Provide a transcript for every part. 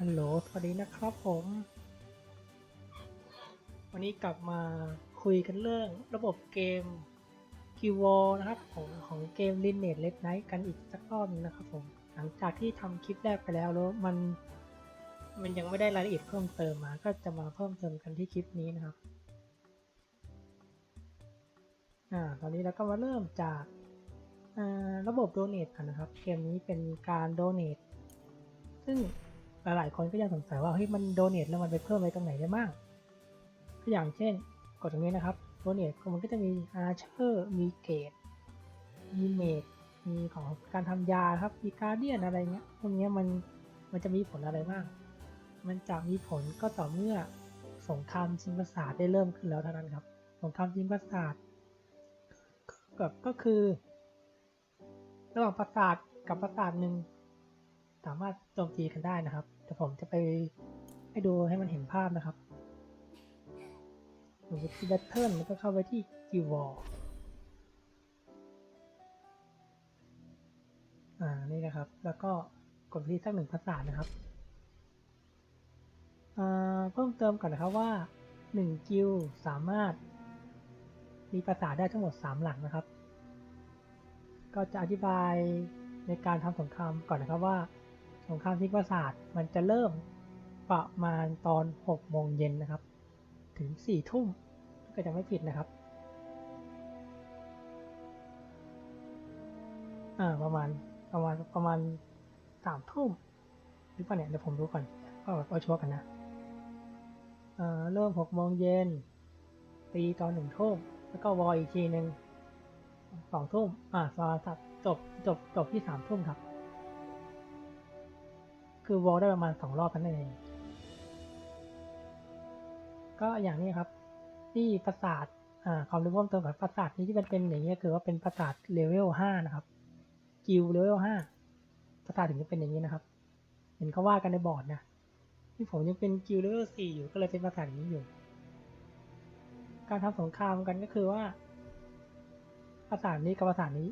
ฮัลโหล สวัสดีนะครับผม วันนี้กลับมาคุยกันเรื่องระบบเกม q w a r นะครับของของเกม l i n e a g e Red Knight กันอีกสักรอบนึงนะครับผม หลังจากที่ทำคลิปแรกไปแล้วแล้วมัน มันยังไม่ได้รายละเอียดเพิ่มเติมมา ก็จะมาเพิ่มเติมกันที่คลิปนี้นะครับ อ่า ตอนนี้เราก็มาเริ่มจากอ่าระบบโดเน a กันนะครับ เกมนี้เป็นการโดเน a ซึ่ง หลายๆคนก็ยังสงสัยว่าเฮ้ยมันโดเน a แล้วมันไปเพิ่มอะไรตรงไหนได้บ้างก็อย่างเช่นกดตรงนี้นะครับโดเน a มันก็จะมีอาร์เชอร์มีเกตมีเมดมีของการทำยาครับมีการเดียนอะไรเงี้ยพวกนี้มันมันจะมีผลอะไรบ้าง มันจะมีผลก็ต่อเมื่อสงครามชิงประสาทได้เริ่มขึ้นแล้วเท่านั้นครับ สงครามชิงประสาทกับก็คือ ระหว่างปราสาทกับปราสาทหนึ่งสามารถโจมตีกันได้นะครับ แต่ผมจะไปให้ดูให้มันเห็นภาพนะครับหรือที่แบทเทิลแล้วก็เข้าไปที่กิวอลอ่า นี่นะครับ แล้วก็กดที่สักหนึ่งปราสานะครับ อ่า เพิ่มเติมก่อนนะครับว่า1กิลสามารถ มีปราสาได้ทั้งหมด 3 หลังนะครับ ก็จะอธิบายในการทำสงครามก่อนนะครับว่า สงครามที่ปราสาทมันจะเริ่มประมาณตอน 6 โมงเย็นนะครับ ถึง 4 ทุ่มก็จะไม่ผิดนะครับอ่าประมาณประมาณประมาณสามทุ่มหรือเปล่าเนี่ยเดี๋ยวผมดูก่อนก็แบบเอาชัวร์กันนะเอ่อเริ่ม6โมงเย็นตีตอนหนึ่งทุ่มแล้วก็วอลอีกทีหนึ่งสองทุ่มอ่าสวัสดีจบจบจบที่สามทุ่มครับ คือวอลได้ประมาณสองรอบนั่นเอง ก็อย่างนี้ครับ ที่ปราสาทอ่าความรู้เพิ่มเติมกับปราสาทนี้ที่มันเป็นอย่างนี้คือว่าเป็นปราสาทเลเวลห้านะครับกิลเลเวลห้าปราสาทถึงจะเป็นอย่างนี้นะครับ เห็นเขาว่ากันในบอร์ดนะที่ผมยังเป็นกิลเลเวลสี่อยู่ก็เลยเป็นปราสาทอย่างนี้อยู่ การทำสงครามกันก็คือว่าปราสาทนี้กับปราสาทนี้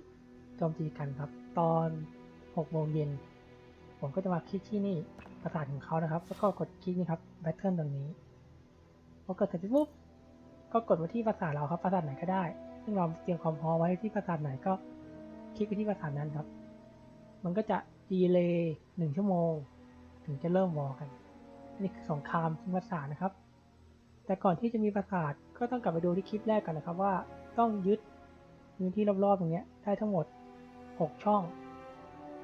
โจมตีกันครับ ตอน6โมงเย็น ผมก็จะมาคลิกที่นี่ปราสาทของเขานะครับ แล้วก็กดคลิกนี่ครับแบทเทิลตรงนี้พอกดเสร็จปุ๊บก็กดมาที่ปราสาเราครับปราสาไหนก็ได้ ซึ่งเราเตรียมความพร้อมไว้ที่ปราสาไหนก็คลิกไปที่ปราสานั้นครับ มันก็จะดีเลย์หนึ่งชั่วโมง ถึงจะเริ่มวอกันนนี่คือสงครามที่ปราสานะครับ แต่ก่อนที่จะมีปราสาทก็ต้องกลับไปดูที่คลิปแรกกันนะครับว่าต้องยึดพื้นที่รอบๆตรงนี้ได้ทั้งหมด 6 ช่อง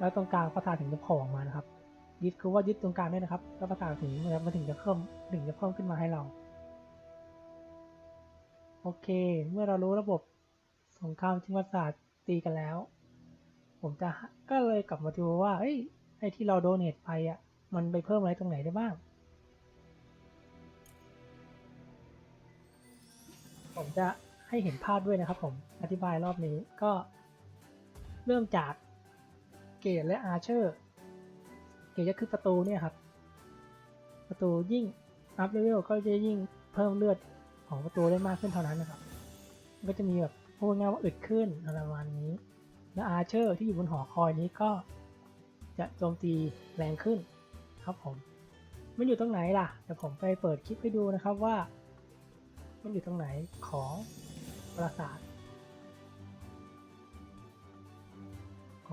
แล้วตรงกลางปราสาทถึงจะโผล่ออกมานะครับ ยึดคือว่ายึดตรงกลางด้วยนะครับ แล้วปราสาทถึงมันถึงจะเพิ่มถึงจะเพิ่มขึ้นมาให้เรา โอเค เมื่อเรารู้ระบบสงครามชิงปราสาทตีกันแล้ว ผมจะก็เลยกลับมาดูว่าเอ้ยไอ้ที่เราโดเนทไปอะ มันไปเพิ่มอะไรตรงไหนได้บ้าง ผมจะให้เห็นภาพด้วยนะครับผมอธิบายรอบนี้ก็เริ่มจาก เกตและอาร์เชอร์เกตก็คือประตูเนี่ยครับ ประตูยิ่งอัพเลเวลก็จะยิ่งเพิ่มเลือดของประตูได้มากขึ้นเท่านั้นนะครับ ก็จะมีแบบพูดง่ายว่าอึดขึ้นอะไรประมาณนี้ และอาร์เชอร์ที่อยู่บนหอคอยนี้ก็จะโจมตีแรงขึ้นครับผม มันอยู่ตรงไหนล่ะเดี๋ยวผมไปเปิดคลิปให้ดูนะครับว่า มันอยู่ตรงไหนของปราสาท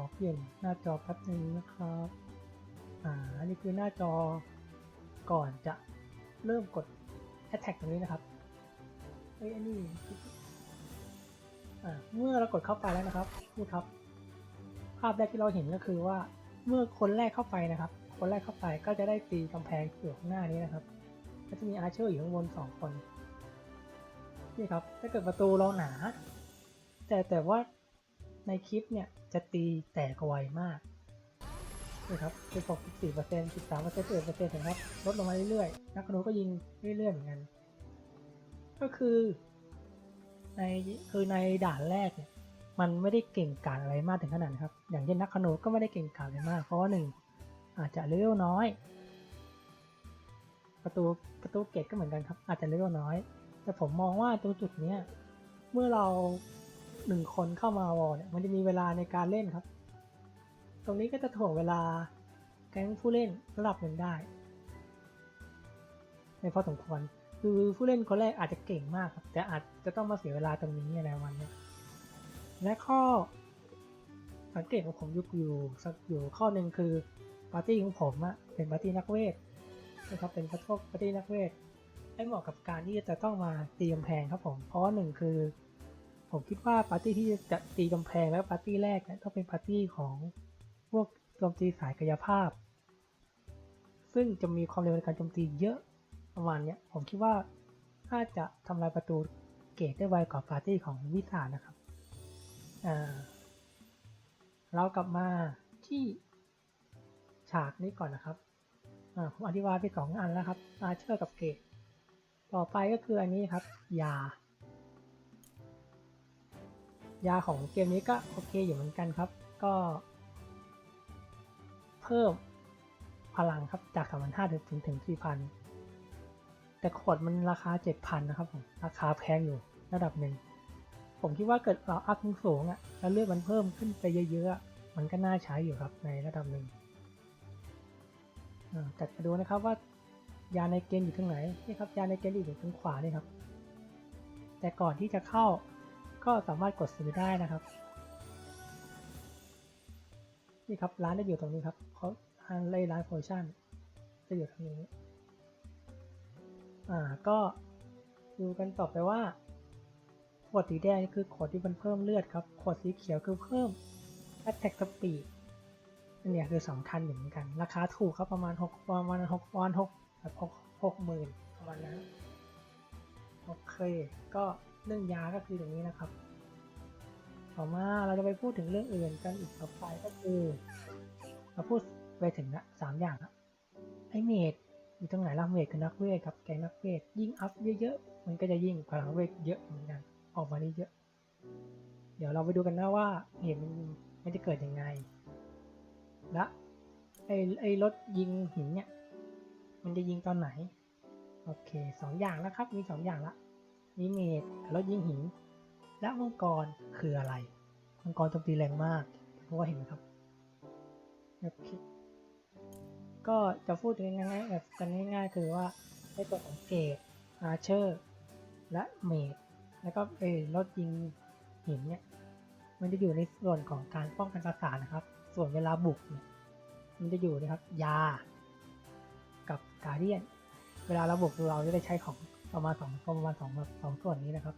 อเปลี่ยนหน้าจอแป๊บนึงนะครับ อ่าอันนี้คือหน้าจอก่อนจะเริ่มกด Attack ตรงนี้นะครับเอ้ย อันนี้ อ่า เมื่อเรากดเข้าไปแล้วนะครับนี่ครับ ภาพแรกที่เราเห็นก็คือว่า เมื่อคนแรกเข้าไปนะครับ คนแรกเข้าไปก็จะได้ตีกำแพงอยู่ข้างหน้านี้นะครับ ก็จะมีอาร์เชอร์อยู่ข้างบนสองคน นี่ครับ ถ้าเกิดประตูเราหนา แต่แต่ว่าในคลิปเนี่ย จะตีแตกไวมากนี่ครับเป็น6 4เปอร์เซ็นต์13 11เห็นะครับ ลดลงมาเรื่อยๆ นักขนูก็ยิงเรื่อยๆ เหมือนกัน ก็คือ ในคือในด่านแรกเนี่ย มันไม่ได้เก่งกาจอะไรมากถึงขนาดครับ อย่างเช่นนักขนูก็ไม่ได้เก่งกาจอะไรมาก เพราะว่าหนึ่งอาจจะเลเวลน้อย ประตูประตูเกตก็เหมือนกันครับ อาจจะเลเวลน้อย แต่ผมมองว่าตรงจุดเนี้ย เมื่อเรา หนึ่งคนเข้ามาวอลเนี่ยมันจะมีเวลาในการเล่นครับ ตรงนี้ก็จะถ่วงเวลาแก๊งผู้เล่นระดับหนึ่งได้ในพอสมควรคือผู้เล่นคนแรกอาจจะเก่งมากครับ แต่อาจจะต้องมาเสียเวลาตรงนี้อะไรประมาณเนี้และข้อสังเกตของผมยู่อยู่สักอยู่ข้อหนึ่งคือปาร์ตี้ของผมอะเป็นปาร์ตี้นักเวทนะครับเป็นพัทปาร์ตี้นักเวทให้เหมาะกับการที่จะต้องมาตีกำแพงครับผม เพราะว่าหนึ่งคือ ผมคิดว่าปาร์ตี้ที่จะตีกำแพงแล้วปาร์ตี้แรกเนี่ยต้องเป็นปาร์ตี้ของพวกโจมตีสายกายภาพ ซึ่งจะมีความเร็วในการโจมตีเยอะประมาณเนี้ยผมคิดว่าน่าจะทำลายประตูเกตได้ไวกว่าปาร์ตี้ของวิสานะครับอ่าเรากลับมาที่ฉากนี้ก่อนนะครับอ่าผมอธิบายไปสองอันแล้วครับอาเชอร์กับเกตต่อไปก็คืออันนี้ครับยา ยาของเกมนี้ก็โอเคอยู่เหมือนกันครับ ก็ เพิ่มพลังครับจาก3 5 0 0ถึงถึง4,000 แต่ขวดมันราคา 7,000 นะครับผม ราคาแพงอยู่ระดับหนึ่ง ผมคิดว่าเกิดเราอัพสูงอะแล้วเลือดมันเพิ่มขึ้นไปเยอะๆ มันก็น่าใช้อยู่ครับในระดับหนึ่งอ่าแต่จะดูนะครับว่ายาในเกมอยู่ตรงไหนนี่ครับยาในเกมอยู่ตรงขวานี่ครับ แต่ก่อนที่จะเข้า ก็สามารถกดซื้อได้นะครับ นี่ครับร้านจะอยู่ตรงนี้ครับเขาร้านเลยร้านโพชั่นจะอยู่ตรงนี้อ่าก็ดูกันต่อไปว่าขวดสีแดงนี่คือขวดที่มันเพิ่มเลือดครับขวดสีเขียวคือเพิ่ม attack speed อันนี้คือสำคัญอยู่เหมือนกัน ราคาถูกครับประมาณหกประมาณหกวันหกแบบหกหกหมื่นประมาณนั้นโอเค ก็ เรื่องยาก็คืออย่างนี้นะครับ ต่อมาเราจะไปพูดถึงเรื่องอื่นกันอีกต่อไปก็คือเราพูดไปถึงละสามอย่างครับไอเมดอยู่ตรงไหนล่ะเมดคือนักเวทครับแกนักเวทยิ่งอัพเยอะๆมันก็จะยิ่งพลังเวทเยอะเหมือนกันออกมาได้เยอะ เดี๋ยวเราไปดูกันนะว่าเหตุมันมันจะเกิดยังไง และไอไอรถยิงหินเนี่ยมันจะยิงตอนไหน โอเคสองอย่างแล้วครับมีสองอย่างละ มีเมดรถยิงหิน และมังกรคืออะไร มังกรโจมตีแรงมากเพราะว่าเห็นไหมครับโอเคก็จะพูดง่ายๆแบบกันง่ายๆ คือว่าในตัวของเกตอาร์เชอร์ และเมดแล้วก็เออรถยิงหินเนี่ยมันจะอยู่ในส่วนของการป้องกันประสาทนะครับ ส่วนเวลาบุกเนี่ยมันจะอยู่นะครับยา กับการเดียน เวลาเราบุกเราจะได้ใช้ของ ประมาณสองประมาณสองแบบสองส่วนนี้นะครับ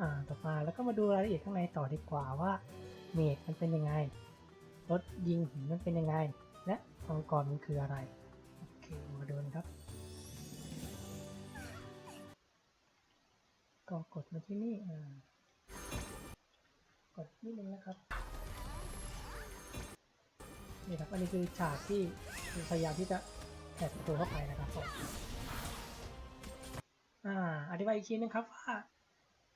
อ่าต่อมาแล้วก็มาดูรายละเอียดข้างในต่อดีกว่าว่าเมดมันเป็นยังไงรถยิงหินมันเป็นยังไง และมังกรมันคืออะไรโอเคมาดูนะครับ ก็กดมาที่นี่อ่ากดนิดนึงนะครับนี่ครับอันนี้คือฉากที่พยายามที่จะแหกประตูเข้าไปนะครับผม อ่าอธิบายอีกทีนึงครับว่า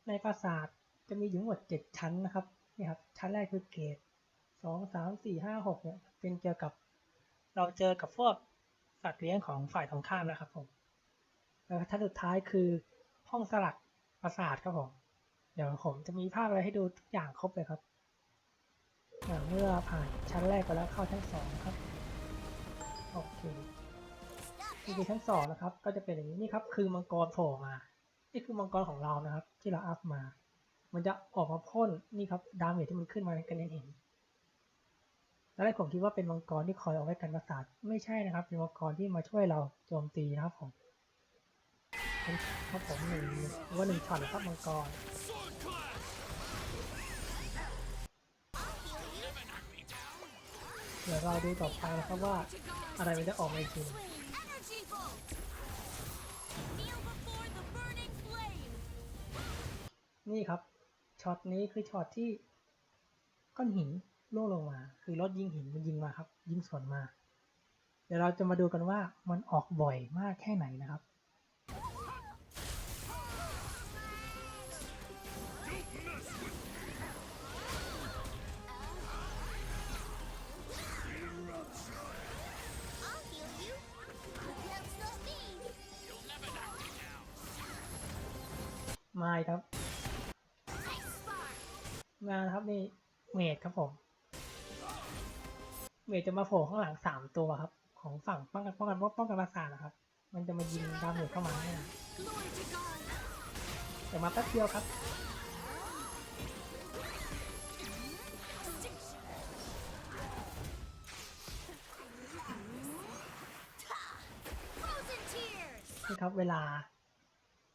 ในปราสาทจะมีอยู่ทั้งหมดเจ็ดชั้นนะครับนี่ครับชั้นแรกคือเกตสองสามสี่ห้าหกเนี่ยเป็นเกี่ยวกับเราเจอกับพวกสัตว์เลี้ยงของฝ่ายตรงข้ามนะครับผมแล้วชั้นสุดท้ายคือห้องสลักปราสาทครับผมเดี๋ยวผมจะมีภาพอะไรให้ดูทุกอย่างครบเลยครับเมื่อผ่านชั้นแรกไปแล้วเข้าชั้นสองครับโอเค นี่คือชั้นสองนะครับ ก็จะเป็นอย่างนี้นี่ครับ คือมังกรโผล่มา นี่คือมังกรของเรานะครับ ที่เราอัพมา มันจะออกมาพ่นนี่ครับดาเมจที่มันขึ้นมากันเห็นแล้วแรกผมคิดว่าเป็นมังกรที่คอยเอาไว้กันประสาทไม่ใช่นะครับ เป็นมังกรที่มาช่วยเราโจมตีนะครับผมเป็นครับผมหนึ่งว่าหนึ่งช็อตนะครับมังกรเดี๋ยวเราดูต่อไปนะครับว่าอะไรมันจะออกมาอีกที นี่ครับช็อตนี้คือช็อตที่ก้อนหินล่วงลงมา คือรถยิงหินมันยิงมาครับ ยิงสวนมา เดี๋ยวเราจะมาดูกันว่ามันออกบ่อยมากแค่ไหนนะครับ I'll heal you! That's not me! มาครับ มานะครับนี่เมดครับผม เมดจะมาโผล่ข้างหลังสามตัวครับ ของฝั่งป้องกันป้องกันป้องกันประสาทนะครับ มันจะมายิงดาเมจเข้ามาให้นะ Glory to God. แต่มาแป๊บเดียวครับนี่ครับเวลา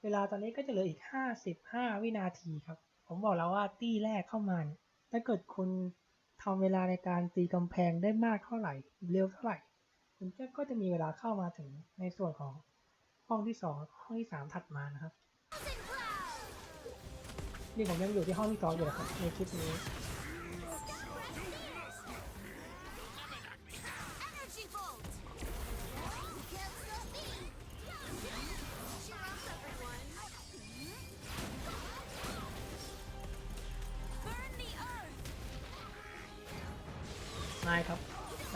เวลาตอนนี้ก็จะเหลืออีกห้าสิบห้าวินาทีครับ ผมบอกแล้วว่าตี้แรกเข้ามาเนี่ยถ้าเกิดคุณทำเวลาในการตีกำแพงได้มากเท่าไหร่ เร็วเท่าไหร่ คุณจะก็จะมีเวลาเข้ามาถึงในส่วนของห้องที่สองห้องที่สามถัดมานะครับ Frozen cloud. นี่ผมยังอยู่ที่ห้องที่สองอยู่นะครับในคลิปนี้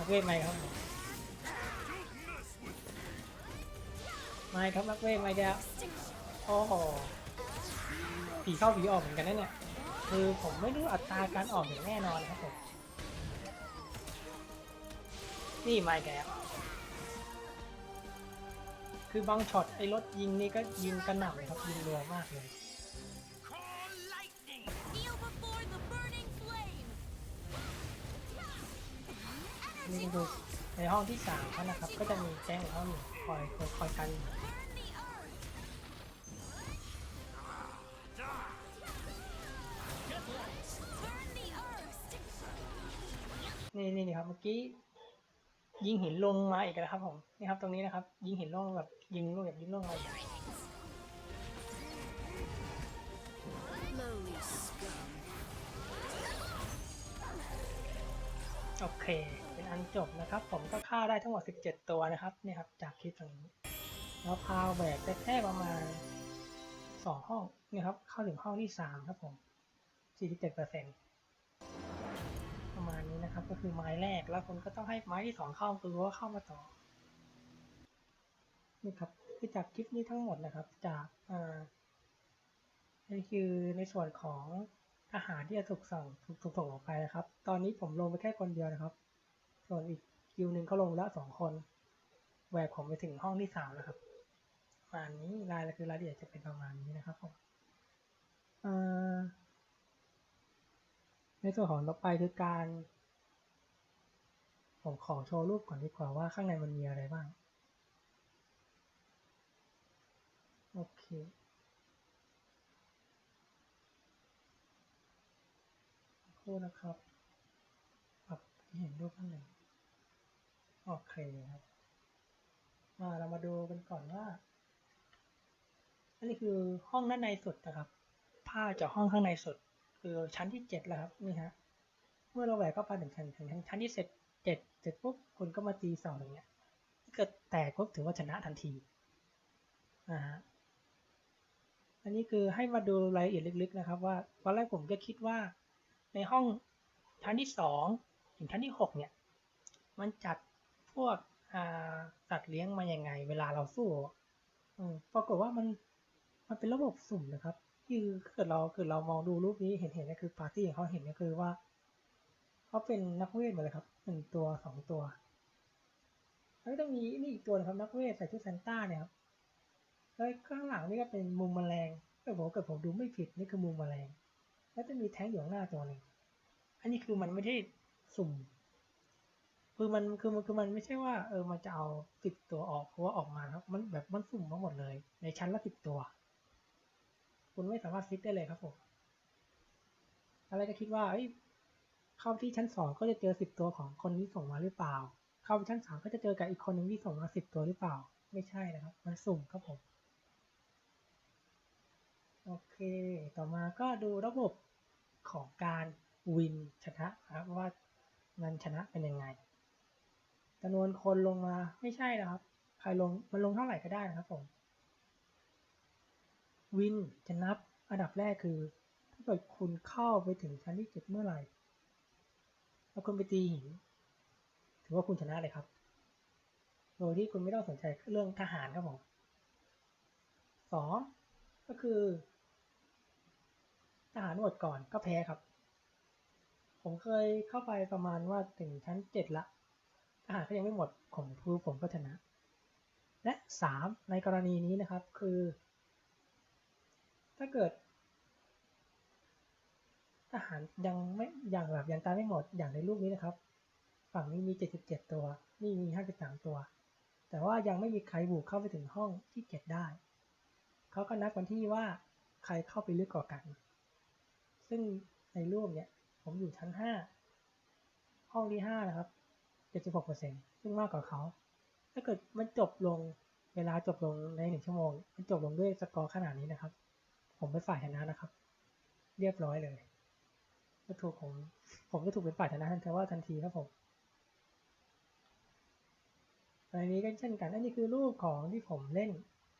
เวทไม่ครับไม่ครับนักเวทไม่แก้วโอ้โหผีเข้าผีออกเหมือนกันนะเนี่ย คือผมไม่รู้อัตราการออกอย่างแน่นอนนะครับผม นี่ไม่แกคือบางช็อตไอ้รถยิงนี่ก็ยิงกระหน่ำเลยครับยิงรัวมากเลย นี่ดูในห้องที่สามนะครับ ก็จะมีแจ้งของเขาอยู่คอยคอยคอยกันนี่นี่นี่ครับเมื่อกี้ยิงหินลงมาอีกแล้วครับผมนี่ครับตรงนี้นะครับ ยิงหินลงแบบยิงลูกแบบยิงลงมาอีก Lowly scum. โอเค อันจบนะครับ ผมก็ฆ่าได้ทั้งหมด 17 ตัวนะครับนี่ครับจากคลิปตรงนี้แล้วพาวแบกได้แค่ประมาณ 2 ห้องนี่ครับเข้าถึงห้องที่ 3 ครับผม 47%ประมาณนี้นะครับก็คือไม้แรกแล้วคุณก็ต้องให้ไม้ที่ 2 เข้าคือว่าเข้ามาต่อนี่ครับคือจากคลิปนี้ทั้งหมดนะครับ จากอ่านี่คือในส่วนของอาหารที่จะถูกสั่งถูกถูกส่งออกไปนะครับ ตอนนี้ผมลงไปแค่คนเดียวนะครับ ส่วนอีกคิวหนึ่งเขาลงแล้วสองคนแหวกผมไปถึงห้องที่สามแล้วครับประมาณนี้รายละคือรายละเอียดจะเป็นประมาณนี้นะครับผมในส่วนของต่อไปคือการ ผมขอโชว์รูปก่อนดีกว่าว่าข้างในมันมีอะไรบ้าง โอเคขอโทษนะครับปรับให้เห็นรูปข้างใน โอเคครับมาเรามาดูกันก่อนว่า อันนี้คือห้องด้านในสุดนะครับผ้าจากห้องข้างในสุด คือชั้นที่เจ็ดแล้วครับนี่ฮะเมื่อเราแหวกเข้าไปถึงชั้นถึงชั้นที่เสร็จเจ็ดเสร็จปุ๊บคุณก็มาตีเสาอย่างเงี้ยถ้าเกิดแตกปุ๊บถือว่าชนะทันทีอ่าฮะอันนี้คือให้มาดูรายละเอียดลึกๆนะครับ ว่าตอนแรกผมก็คิดว่า ในห้องชั้นที่สองถึงชั้นที่หกเนี่ย มันจัด วกอ่าสัตว์เลี้ยงมายังไง เวลาเราสู้ปรากฏว่ามันมันเป็นระบบสุ่มนะครับคือเกิดเราเกิดเรามองดูรูปนี้เห็นเห็นก็คือปาร์ตี้เขาเห็นก็คือว่าเขาเป็นนักเวทหมดเลยครับหนึ่งตัวสองตัวแล้วก็จะมีนี่อีกตัวนะครับนักเวทใส่ชุดซานต้าเนี่ยครับแล้วข้างหลังนี่ก็เป็นมุมแมลงถ้าผมเกิดผมดูไม่ผิดนี่คือมุมแมลง แล้วจะมีแท้งอยู่ข้างหน้าตัวหนึ่งอันนี้คือมันไม่ได้สุ่ม คือมันคือมันคือมันไม่ใช่ว่าเออมันจะเอาสิบตัวออกเพราะว่าออกมาครับมันแบบมันสุ่มมาหมดเลย ในชั้นละสิบตัว คุณไม่สามารถฟิกได้เลยครับผมอะไรก็คิดว่าเอ้ยเข้าที่ชั้นสองก็จะเจอสิบตัวของคนที่ส่งมาหรือเปล่า เข้าไปชั้นสามก็จะเจอกับอีกคนหนึ่งที่ส่งมาสิบตัวหรือเปล่า ไม่ใช่นะครับ มันสุ่มครับผมโอเค ต่อมาก็ดูระบบของการวินชนะครับว่ามันชนะเป็นยังไง จำนวนคนลงมาไม่ใช่นะครับ ใครลงมันลงเท่าไหร่ก็ได้นะครับผมวินจะนับอันดับแรกคือ ถ้าเกิดคุณเข้าไปถึงชั้นที่เจ็ดเมื่อไหร่ แล้วคุณไปตีหินถือว่าคุณชนะเลยครับ โดยที่คุณไม่ต้องสนใจเรื่องทหารครับผมสองก็คือทหารหมดก่อนก็แพ้ครับ ผมเคยเข้าไปประมาณว่าถึงชั้นเจ็ดละ ทหารก็ยังไม่หมดผมคือผมก็ชนะ และสามในกรณีนี้นะครับคือ ถ้าเกิดทหารยังไม่อย่างแบบยังตายไม่หมดอย่างในรูปนี้นะครับ ฝั่งนี้มี 77 ตัว นี่มี 53 ตัว แต่ว่ายังไม่มีใครบุกเข้าไปถึงห้องที่7ได้ เขาก็นับกันที่ว่าใครเข้าไปลึกกว่ากัน ซึ่งในรูปเนี่ยผมอยู่ชั้น 5 ห้องที่ 5 นะครับ 76%ซึ่งมากกว่าเขา ถ้าเกิดมันจบลงเวลาจบลงในหนึ่งชั่วโมง มันจบลงด้วยสกอร์ขนาดนี้นะครับ ผมเป็นฝ่ายชนะนะครับ เรียบร้อยเลยก็ถูกผมผมก็ถูกเป็นฝ่ายชนะทันทีว่าทันทีครับผมอันนี้ก็เช่นกันอันนี้คือรูปของที่ผมเล่น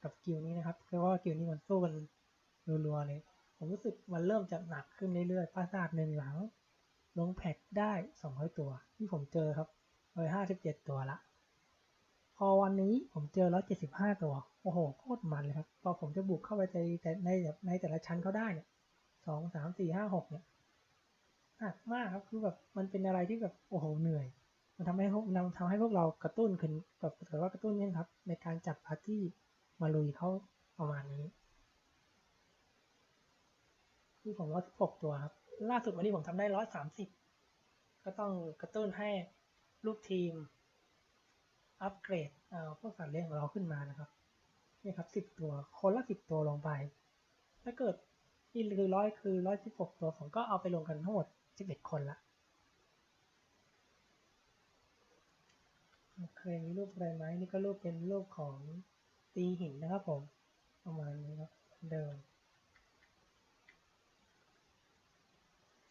กับกิลนี้นะครับคือว่ากิลนี้มันสู้กันรัวๆเลย ผมรู้สึกมันเริ่มจะหนักขึ้นเรื่อยๆปราสาทหนึ่งหลัง ลงแพ็กได้200ตัวที่ผมเจอครับ เลย57ตัวละ พอวันนี้ผมเจอ175ตัว โอ้โห โคตรมันเลยครับ พอผมจะบุกเข้าไปในแต่ในในแต่ละชั้นเขาได้เนี่ยสองสามสี่ห้าหกเนี่ยหนักมากครับ คือแบบมันเป็นอะไรที่แบบโอ้โหเหนื่อย มันทำให้พวกมันทำให้พวกเรากระตุ้นขึ้นแบบถือว่ากระตุ้นเนี่ยครับ ในการจัดปาร์ตี้มาลุยเขาประมาณนี้ที่ผมร้อยสิบหกตัวครับ ล่าสุดวันนี้ผมทำได้ร้อยสามสิบก็ต้องกระตุ้นให้ ลูกทีม อัปเกรดเอาพวกสัตว์เลี้ยงของเราขึ้นมานะครับนี่ครับสิบ10ตัว คนละสิบตัวลงไป ถ้าเกิดนี่คือร้อยคือร้อยสิบหกตัวผมก็เอาไปลงกันทั้งหมดสิบเอ็ดคนละโอเคมีรูปอะไรไหมนี่ก็รูปเป็นรูปของตีหินนะครับผม ประมาณนี้ครับเดิม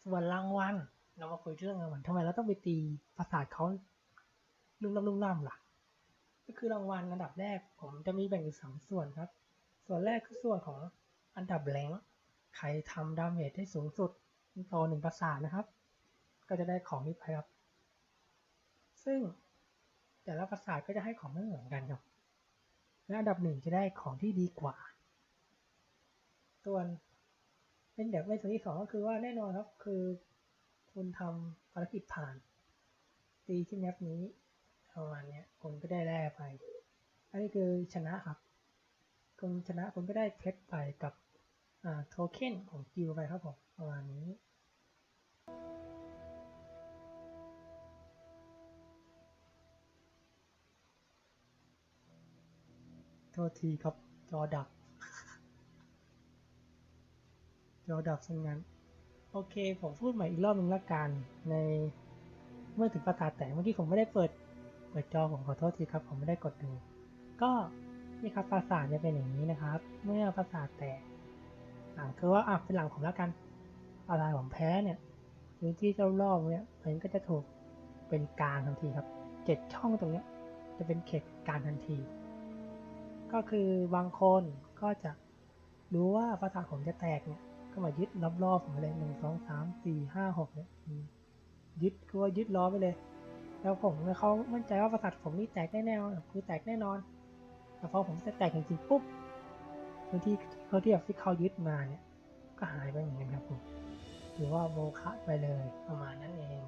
ส่วนรางวัล เรามาคุยเรื่องรางวัลทำไมเราต้องไปตีปราสาทเขาลุ่มล่ำลุ่มล่ำล่ะ ก็คือรางวัลอันดับแรก ผมจะมีแบ่งอยู่สามส่วนครับ ส่วนแรกคือส่วนของอันดับแรงใครทำดาเมจได้สูงสุดต่อหนึ่งปราสาทนะครับ ก็จะได้ของนี้ไปครับ ซึ่งแต่ละปราสาทก็จะให้ของไม่เหมือนกันครับและอันดับหนึ่งจะได้ของที่ดีกว่า ส่วนเป็นแบบในส่วนที่สองก็คือว่าแน่นอนครับ คือ คุณทำภารกิจผ่าน ตีที่แมปนี้ประมาณนี้คุณก็ได้แร่ไป อันนี้คือชนะครับคุณชนะคุณก็ได้เพชรไปกับอ่าโทเค็นของกิลไปครับผมประมาณนี้โทษทีครับจอดับ จอดับซะงั้น โอเค ผมพูดใหม่อีกรอบหนึ่งละกัน ในเมื่อถึงประกาศแต่งเมื่อกี้ผมไม่ได้เปิด เปิดจอผมขอโทษทีครับ ผมไม่ได้กดดู ก็นี่ครับปราสาทจะเป็นอย่างนี้นะครับ เมื่อปราสาทแตกหลังคือว่าอะเป็นหลังผมล้วกันปราสาทผมแพ้เนี่ยพื้นที่รอบๆเนี่ยมันก็จะถูกเป็นกลางทันทีครับเจ็ดช่องตรงเนี้ยจะเป็นเขตกลางทันที ก็คือบางคนก็จะรู้ว่าปราสาทผมจะแตกเนี่ย ก็มายึดรอบๆผมไปเลยหนึ่งสองสามสี่ห้าหกเนี่ยยึดคือว่ายึดล้อไปเลย แล้วผมเนี่ยเขามั่นใจว่าปราสาทผมนี่แตกแน่ๆคือแตกแน่นอน แต่พอผมจะแตกจริงๆปุ๊บพื้นที่พื้นที่แบบที่เขายึดมาเนี่ย ก็หายไปเหมือนกันครับผมหรือว่าโมฆะไปเลยประมาณนั้นเอง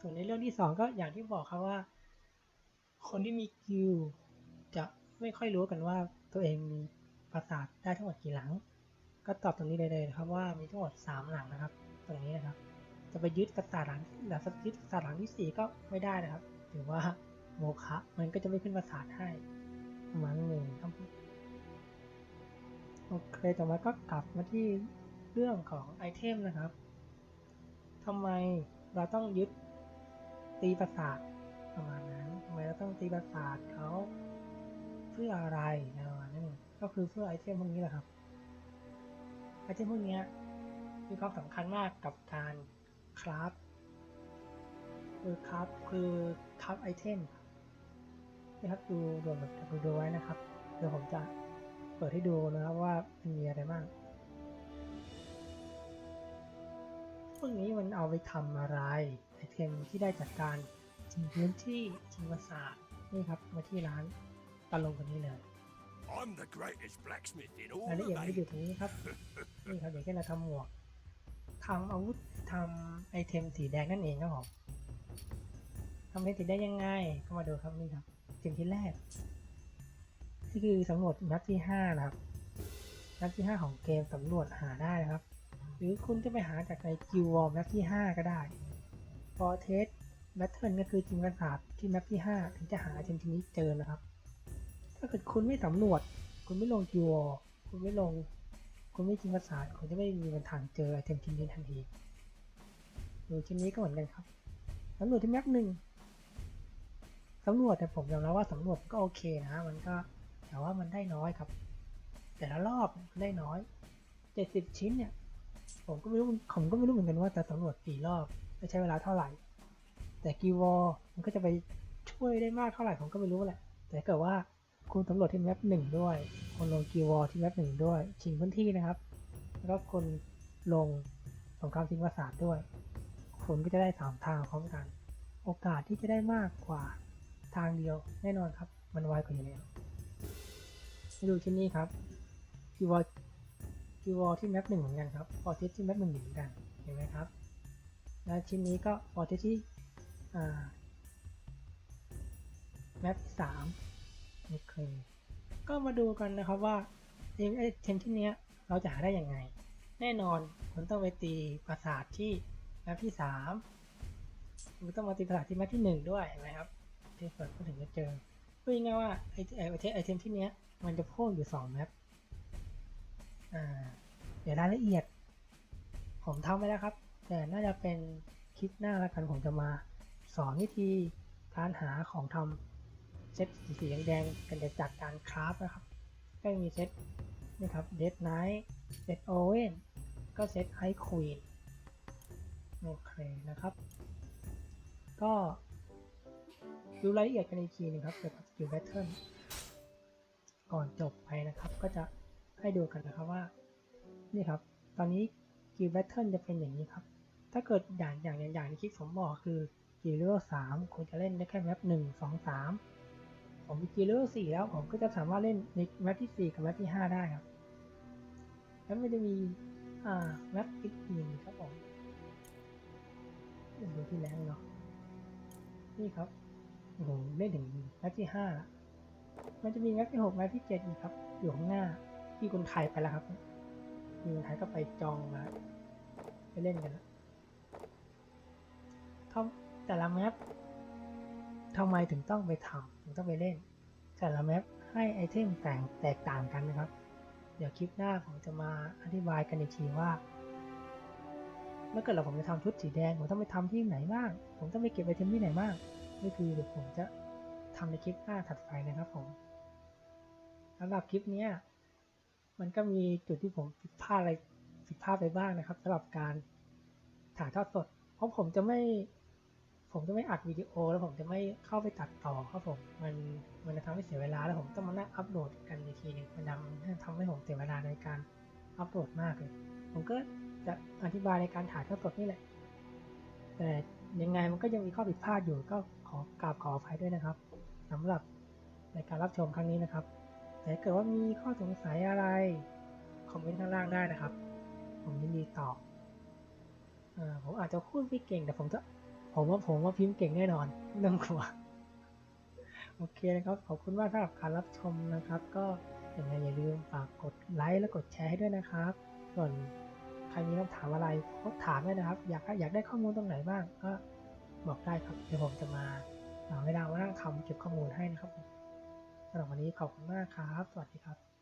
ส่วนในเรื่องที่สองก็อย่างที่บอกครับว่า คนที่มีคิวจะไม่ค่อยรู้กันว่าตัวเองมีปราสาทได้ทั้งหมดกี่หลัง ก็ตอบตรงนี้เลยนะครับว่ามีทั้งหมดสามหลังนะครับ ตรงนี้นะครับ จะไปยึดปราสาทหลังหลังยึดปราสาทหลังที่สี่ก็ไม่ได้นะครับถือว่าโมฆะมันก็จะไม่ขึ้นปราสาทให้ประมาณนั้นเองครับโอเคต่อมาก็กลับมาที่เรื่องของไอเทมนะครับทำไมเราต้องยึดตีปราสาทประมาณนั้นทำไมเราต้องตีปราสาทเขาเพื่ออะไรประนั้นก็คือเพื่อไอเทมพวกนี้แหละครับ ไอเทมพวกนี้มีความสำคัญมากกับการคราฟคือคราฟคือคราฟไอเทมนะครับดูดูแบบดูดูไว้นะครับเดี๋ยวผมจะเปิดให้ดูนะครับว่ามันมีอะไรบ้างพวกนี้มันเอาไปทำอะไรไอเทมที่ได้จากการชิงพื้นที่ชิงปราสาทนี่ครับมาที่ร้านตะลงกันนี้เลย I'm the greatest blacksmith in ราย all ละเอียด the มันจะอยู่ Maine. ตรงนี้ครับ นี่ครับอย่างเช่นเราทำหมวกทำอาวุธทำไอเทมสีแดงนั่นเองครับผมทำไอเทมสีแดงยังไงก็มาดูครับนี่ครับเกมที่แรกนี่คือสำรวจแมปที่ห้านะครับแมปที่ห้าของเกมสำรวจหาได้นะครับ หรือคุณจะไปหาจากในกิววอลแมปที่ห้าก็ได้ พอเทสแบทเทิลก็คือจริงประสาทที่แมปที่ห้าถึงจะหาไอเทมทีนี้เจอนะครับ ถ้าเกิดคุณไม่สำรวจ คุณไม่ลงกิววอคุณไม่ลง คุณไม่จริงประสาทคุณจะไม่มีวันทางเจอไอเทมทีนี้ทันทีดูชิ้นนี้ก็เหมือนกันครับสำรวจที่แมปหนึ่งสำรวจแต่ผมยอมรับว่าสำรวจก็โอเคนะ มันก็แต่ว่ามันได้น้อยครับ แต่ละรอบได้น้อยเจ็ดสิบชิ้นเนี่ย ผมก็ไม่รู้ผมก็ไม่รู้เหมือนกันว่าจะสำรวจกี่รอบจะใช้เวลาเท่าไหร่ แต่กีวอมันก็จะไปช่วยได้มากเท่าไหร่ผมก็ไม่รู้แหละ แต่เกิดว่า คุณสำรวจที่แมปหนึ่งด้วยคนลงกีวอลที่แมปหนึ่งด้วย ชิงพื้นที่นะครับ แล้วก็คนลงสงครามชิงประสาทด้วย คุณก็จะได้สามทางพร้อมกัน โอกาสที่จะได้มากกว่าทางเดียวแน่นอนครับ มันไวกว่าอยู่แล้วมาดูชิ้นนี้ครับคีวอร์ดคีวอร์ที่แมปหนึ่งเหมือนกันครับฟอร์เทสที่แมปหนึ่งเหมือนกันเห็นไหมครับ และชิ้นนี้ก็ฟอร์เทสที่แมปที่สาม โอเค ก็มาดูกันนะครับว่าเองไอเทมที่เนี้ยเราจะหาได้ยังไง แน่นอนคุณต้องไปตีปราสาทที่แมปที่สามคุณต้องมาตีปราสาทที่แมปที่หนึ่งด้วยเห็นไหมครับที่เปิดก็ถึงจะเจอพูดง่ายว่าไอไอเทมไอเทมที่เนี้ยมันจะพ่วงอยู่สองแมปอ่าเดี๋ยวรายละเอียด ผมทำไปแล้วครับ แต่น่าจะเป็นคลิปหน้าแล้วกันผมจะมาสอนวิธีการหาของทำ เซตสีสีแดงๆกันจากการคราฟนะครับ ก็มีเซตนี่ครับเดดไนท์เซตโอเว่นก็เซตไอควีนโอเคนะครับ ก็ดูรายละเอียดกันอีกทีหนึงครับเกี่ยวกับสกิลแบทเทิลก่อนจบไปนะครับ ก็จะให้ดูกันนะครับว่า นี่ครับ ตอนนี้กิลแบทเทิลจะเป็นอย่างนี้ครับ ถ้าเกิดอย่างอย่างอย่างอย่างที่คลิปผมบอกคือกิลเลเวลสามคุณจะเล่นได้แค่แมปหนึ่งสองสาม ผมมีกิลเลเวลสี่แล้วผมก็จะสามารถเล่นในแมปที่สี่กับแมปที่ห้าได้ครับ แล้วมันจะมีอ่าแมปอีกหนึงครับผมเดี๋ยวดูที่แรงเนาะนี่ครับโอ้เล่นถึงแมปที่ห้าละมันจะมีแมปที่หกแมปที่เจ็ดอีกครับ อยู่ข้างหน้าที่คนไทยไปแล้วครับมีคนไทยก็ไปจองมาไปเล่นกันแล้วทำแต่ละแมป ทำไมถึงต้องไปทำถึงต้องไปเล่น แต่ละแมปให้ไอเทมแต่งแตกต่างกันนะครับ เดี๋ยวคลิปหน้าผมจะมาอธิบายกันอีกทีว่าเมื่อเกิดเราผมจะทำชุดสีแดงผมต้องไปทำที่ไหนบ้าง ผมต้องไปเก็บไอเทมที่ไหนบ้างนี่คือเดี๋ยวผมจะทำในคลิปหน้าถัดไปนะครับผมสำหรับคลิปนี้มันก็มีจุดที่ผมผิดพลาดอะไรผิดพลาดไปบ้างนะครับสำหรับการถ่ายทอดสด เพราะผมจะไม่ ผมจะไม่อัดวิดีโอ แล้วผมจะไม่เข้าไปตัดต่อครับผม มันมันจะทำให้เสียเวลาแล้วผมต้องมานั่งอัปโหลดกันอีกทีหนึงมันทำทำให้ผมเสียเวลาในการอัปโหลดมากเลย ผมก็จะอธิบายในการถ่ายทอดสดนี่แหละ แต่ยังไงมันก็ยังมีข้อผิดพลาดอยู่ก็ขอกราบขออภัยด้วยนะครับสำหรับในการรับชมครั้งนี้นะครับแต่ถ้าเกิดว่ามีข้อสงสัยอะไร คอมเมนต์ข้างล่างได้นะครับ ผมยินดีตอบผมอาจจะพูดไม่เก่งแต่ผมจะ ผมว่าผมว่าพิมพ์เก่งแน่นอนไม่ต้องกลัวโอเคนะครับ ขอบคุณมากสำหรับการรับชมนะครับ ก็ยังไงอย่าลืมฝากกดไลค์และกดแชร์ให้ด้วยนะครับ ส่วนใครมีคำถามอะไรก็ถามได้นะครับ อยากอยากได้ข้อมูลตรงไหนบ้างก็บอกได้ครับเดี๋ยวผมจะมาหาเวลามานั่งทำเก็บข้อมูลให้นะครับสำหรับวันนี้ขอบคุณมากครับ สวัสดีครับ